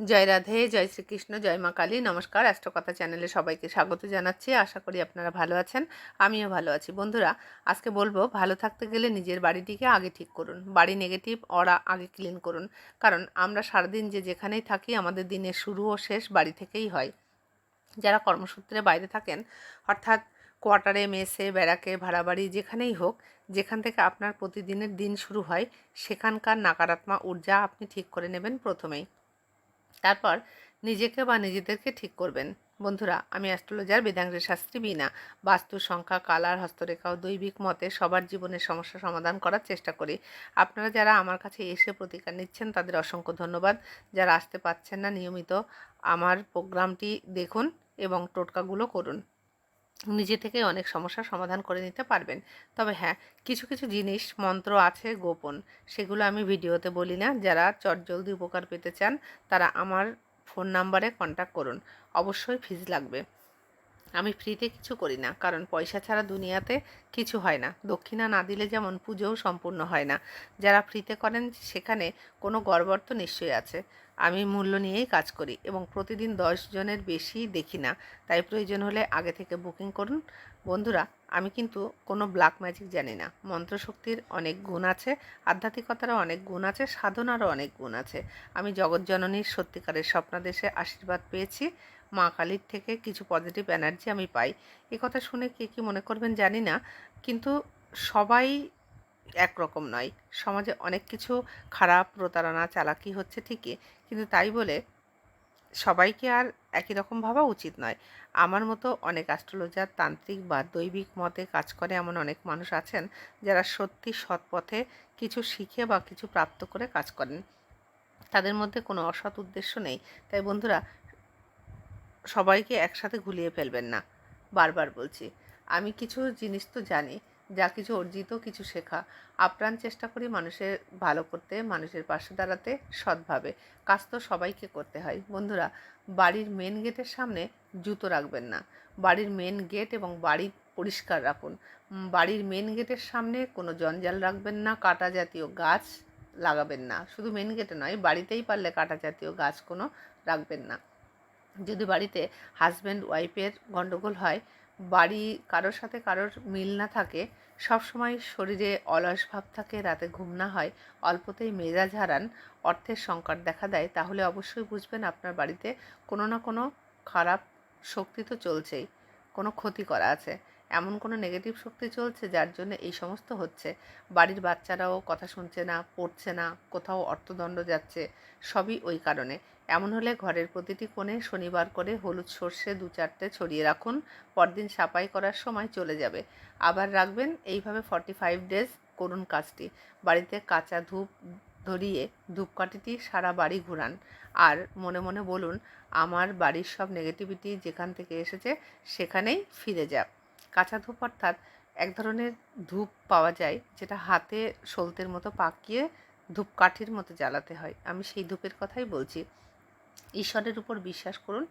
জয় রাধে, জয় শ্রীকৃষ্ণ, জয় মা কালী। নমস্কার অ্যাস্ট্রকথা চ্যানেলে সবাইকে স্বাগত জানাচ্ছি। আশা করি আপনারা ভালো আছেন, আমিও ভালো আছি। বন্ধুরা, আজকে বলব, ভালো থাকতে গেলে নিজের বাড়িটিকে আগে ঠিক করুন, বাড়ি নেগেটিভ অরা আগে ক্লিন করুন। কারণ আমরা সারাদিন যে যেখানেই থাকি, আমাদের দিনের শুরু ও শেষ বাড়ি থেকেই হয়। যারা কর্মসূত্রে বাইরে থাকেন, অর্থাৎ কোয়ার্টারে, মেসে, ব্যারাকে ভাড়া বাড়ি যেখানেই হোক, যেখান থেকে আপনার প্রতিদিনের দিন শুরু হয়, সেখানকার নাকারাত্মা ঊর্জা আপনি ঠিক করে নেবেন প্রথমেই। তারপর নিজেকে বা নিজেদেরকে ঠিক করবেন। বন্ধুরা, আমি অ্যাস্ট্রোলজার বেদাঙ্গের শাস্ত্রী বিনা বাস্তু সংখ্যা, কালার, হস্তরেখা ও দৈবিক মতে সবার জীবনের সমস্যা সমাধান করার চেষ্টা করি। আপনারা যারা আমার কাছে এসে প্রতিকার নিচ্ছেন, তাদের অসংখ্য ধন্যবাদ। যারা আসতে পাচ্ছেন না নিয়মিত, আমার প্রোগ্রামটি দেখুন এবং টোটকাগুলো করুন। নিজে থেকে অনেক সমস্যার সমাধান করে নিতে পারবেন। তবে হ্যাঁ কিছু কিছু জিনিস, মন্ত্র আছে গোপন। সেগুলো আমি ভিডিওতে বলি না। যারা চটজলদি উপকার পেতে চান, তারা আমার ফোন নাম্বারে কন্ট্যাক্ট করুন। অবশ্যই ফিজ লাগবে। আমি ফ্রিতে কিছু করি না, কারণ পয়সা ছাড়া দুনিয়াতে কিছু হয় না। দক্ষিণা না দিলে যেমন পুজোও সম্পূর্ণ হয় না। যারা ফ্রিতে করেন, সেখানে কোনো গর্বর তো নিশ্চয়ই আছে। আমি মূল্য নিয়েই কাজ করি এবং প্রতিদিন দশ জনের বেশি দেখি না। তাই প্রয়োজন হলে আগে থেকে বুকিং করুন। বন্ধুরা আমি কিন্তু কোনো ব্ল্যাক ম্যাজিক জানি না। মন্ত্রশক্তির অনেক গুণ আছে, আধ্যাত্মিকতারও অনেক গুণ আছে, সাধনারও অনেক গুণ আছে। আমি জগৎজননীর সত্যিকারের স্বপ্নাদেশে আশীর্বাদ পেয়েছি। মা কালীর থেকে কিছু পজিটিভ এনার্জি আমি পাই। এ কথা শুনে কে কী মনে করবেন জানি না, কিন্তু সবাই একরকম নয়। সমাজে অনেক কিছু খারাপ, প্রতারণা, চালাকি হচ্ছে ঠিকই, কিন্তু তাই বলে সবাইকে আর একই রকম ভাবা উচিত নয়। আমার মতো অনেক অ্যাস্ট্রোলজার তান্ত্রিক বা দৈবিক মতে কাজ করে এমন অনেক মানুষ আছেন যারা সত্যি সৎ পথে কিছু শিখে বা কিছু প্রাপ্ত করে কাজ করেন। তাদের মধ্যে কোনো অসৎ উদ্দেশ্য নেই। তাই বন্ধুরা, সবাইকে একসাথে ঘুলিয়ে ফেলবেন না। বারবার বলছি, আমি কিছু জিনিস তো জানি যা কিছু অর্জিত, কিছু শেখা। আপ্রাণ চেষ্টা করি মানুষের ভালো করতে, মানুষের পাশে দাঁড়াতে সৎভাবে। কাজ তো সবাইকে করতে হয়। বন্ধুরা, বাড়ির মেন গেটের সামনে জুতো রাখবেন না। বাড়ির মেন গেট এবং বাড়ি পরিষ্কার রাখুন। বাড়ির মেন গেটের সামনে কোনো জঞ্জাল রাখবেন না, কাটা জাতীয় গাছ লাগাবেন না। শুধু মেন গেটে নয়, বাড়িতেই পারলে কাটা জাতীয় গাছ কোনো রাখবেন না। যদি বাড়িতে হাজব্যান্ড ওয়াইফের গণ্ডগোল হয় বাড়ি কারোর সাথে কারোর মিল না থাকে সব সময় শরীরে অলস ভাব থাকে, রাতে ঘুম না হয়, অল্পতেই মেজাজ হারান, অর্থের সংকট দেখা দেয়, তাহলে অবশ্যই বুঝবেন আপনার বাড়িতে কোনো না কোনো খারাপ শক্তি তো চলছেই, কোনো ক্ষতি করা আছে। এমন কোনো নেগেটিভ শক্তি চলছে যার জন্য এই সমস্ত হচ্ছে? বাড়ির বাচ্চারাও কথা শুনছে না, পড়ছে না, কোথাও অর্থদণ্ড যাচ্ছে, সবই ওই কারণে। এমন হলে ঘরের প্রতিটি কোণে শনিবার করে হলুদ সর্ষে দু চারটে ছড়িয়ে রাখুন, পরদিন সাপাই করার সময় চলে যাবে। আবার রাখবেন এইভাবে ফর্টি ফাইভ ডেজ করুন কাজটি। বাড়িতে কাঁচা ধূপ ধরিয়ে ধূপকাঠিটি সারা বাড়ি ঘুরান। আর মনে মনে বলুন, আমার বাড়ির সব নেগেটিভিটি যেখান থেকে এসেছে, সেখানেই ফিরে যাক কাঁচা ধূপ অর্থাৎ এক ধরনের ধূপ পাওয়া যায়, যেটা হাতে সলতের মতো পাকিয়ে ধূপকাঠির মতো জ্বালাতে হয়। আমি সেই ধূপের কথাই বলছি। ঈশ্বরের উপর বিশ্বাস করুন,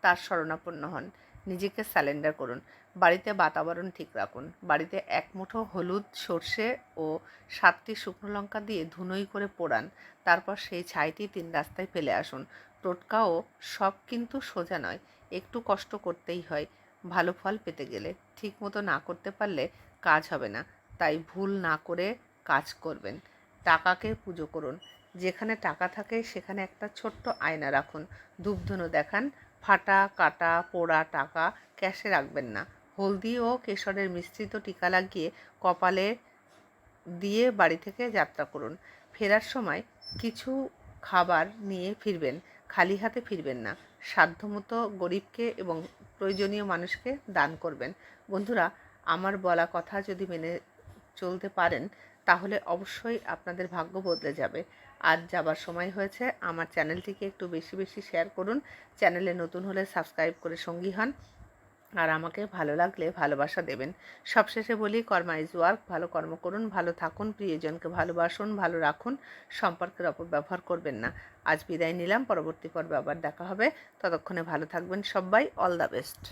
তার শরণাপন্ন হন। নিজেকে স্যালেন্ডার করুন। বাড়িতে বাতাবরণ ঠিক রাখুন। বাড়িতে এক মুঠো হলুদ সর্ষে ও সাতটি শুকনো লঙ্কা দিয়ে ধুনোই করে পোড়ান। তারপর সেই ছাইটি তিন রাস্তায় ফেলে আসুন। টোটকাও সব কিন্তু সোজা নয়, একটু কষ্ট করতেই হয়। ভালো ফল পেতে গেলে ঠিক মতো না করতে পারলে কাজ হবে না। তাই ভুল না করে কাজ করবেন। টাকাকে পুজো করুন। যেখানে টাকা থাকে সেখানে একটা ছোট্ট আয়না রাখুন। ধূপধুনো দেখান। ফাটা, কাটা, পোড়া টাকা ক্যাশে রাখবেন না। হলদি ও কেশরের মিশ্রিত টিকা লাগিয়ে কপালে দিয়ে বাড়ি থেকে যাত্রা করুন। ফেরার সময় কিছু খাবার নিয়ে ফিরবেন। খালি হাতে ফিরবেন না। সাধ্যমতো গরিবকে এবং প্রয়োজনীয় মানুষকে দান করবেন। বন্ধুরা, আমার বলা কথা যদি মেনে চলতে পারেন, তাহলে অবশ্যই আপনাদের ভাগ্য বদলে যাবে। আর যাবার সময় হয়েছে। আমার চ্যানেলটিকে একটু বেশি বেশি শেয়ার করুন। চ্যানেলে নতুন হলে সাবস্ক্রাইব করে সঙ্গী হন। আর আমাকে ভালো লাগলে ভালোবাসা দেবেন। সবশেষে বলি, কর্মা ইজ ওয়ার্ক, ভালো কর্ম করুন, ভালো থাকুন, প্রিয়জনকে ভালোবাসুন, ভালো রাখুন, সম্পর্কের অপব্যবহার করবেন না। আজ বিদায় নিলাম, পরবর্তী পর্বে আবার দেখা হবে। ততক্ষণে ভালো থাকবেন সবাই অল দ্য বেস্ট